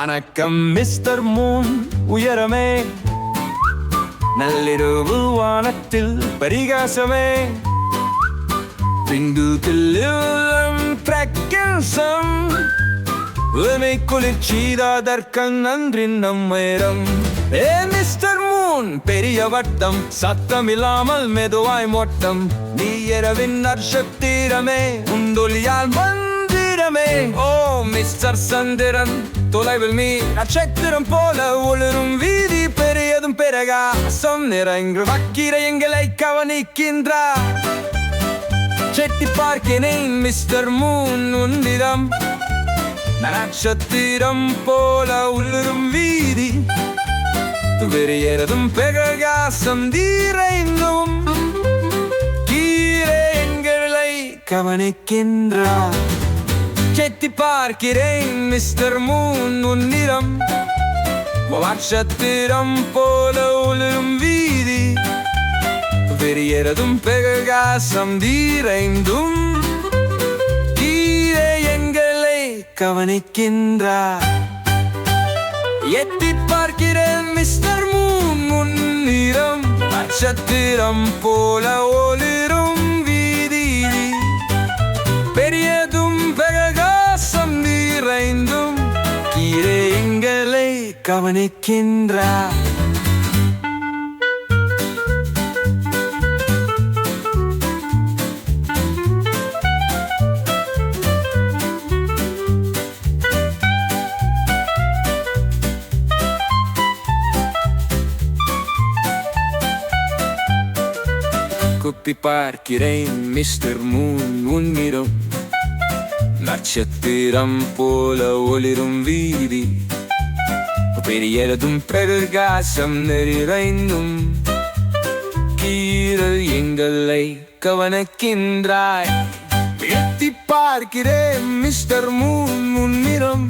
வணக்கம் mister Moon உயரமே. நள்ளிரவு வானத்தில் பரிகாசமே. பிந்து தில்லும் பிரக்கசம் உமை குளிர்ச்சிதாதற்கன் நன்றி நம்மைரம் ஏ மிஸ்டர் மூன் பெரிய வட்டம் சத்தம் இல்லாமல் மெதுவாய் மொட்டம். நீ இரவின் நட்சத்திரமே உந்தொலியால் மந்திரமே ஓ மிஸ்டர் சந்திரன் தொலைவில் நீ. நட்சத்திரம் போல ஒளிரும் வீதி பெரியதும் பெருகாசம் நிறைந்து வக்கிர எங்களை கவனிக்கின்றார். செட்டி பார்க்கிறேன் மிஸ்டர் மூன் உன்னிடம். நட்சத்திரம் போல உள்ளும் வீதி. வெறியறதும் பெககாசம் தீரைந்தும் கீரை எங்களை கவனிக்கின்றார். செட்டி பார்க்கிறேன் மிஸ்டர் மூன் உன்னிடம் நட்சத்திரம் போல உள்ளும் வீதி வெறியறதும் பெககாசம் தீரைந்தும் கீழே எங்களை கவனிக்கின்றார் எட்டி பார்க்கிறேன் மிஸ்டர் மூன் முன்னிறம் நட்சத்திரம் போல ஒளிரும் கவனிக்கின்றார் குப்பி பார்க்கிறேன் மிஸ்டர் மூன் உன்னிடம் நட்சத்திரம் போல ஒளிரும் வீதி பெரியதும் பிரகாசம் நிறைந்தும் கீழல் எங்களை கவனக்கின்றாய். எத்தி பார்க்கிறேன் மிஸ்டர் மூன் முன்னிறம்.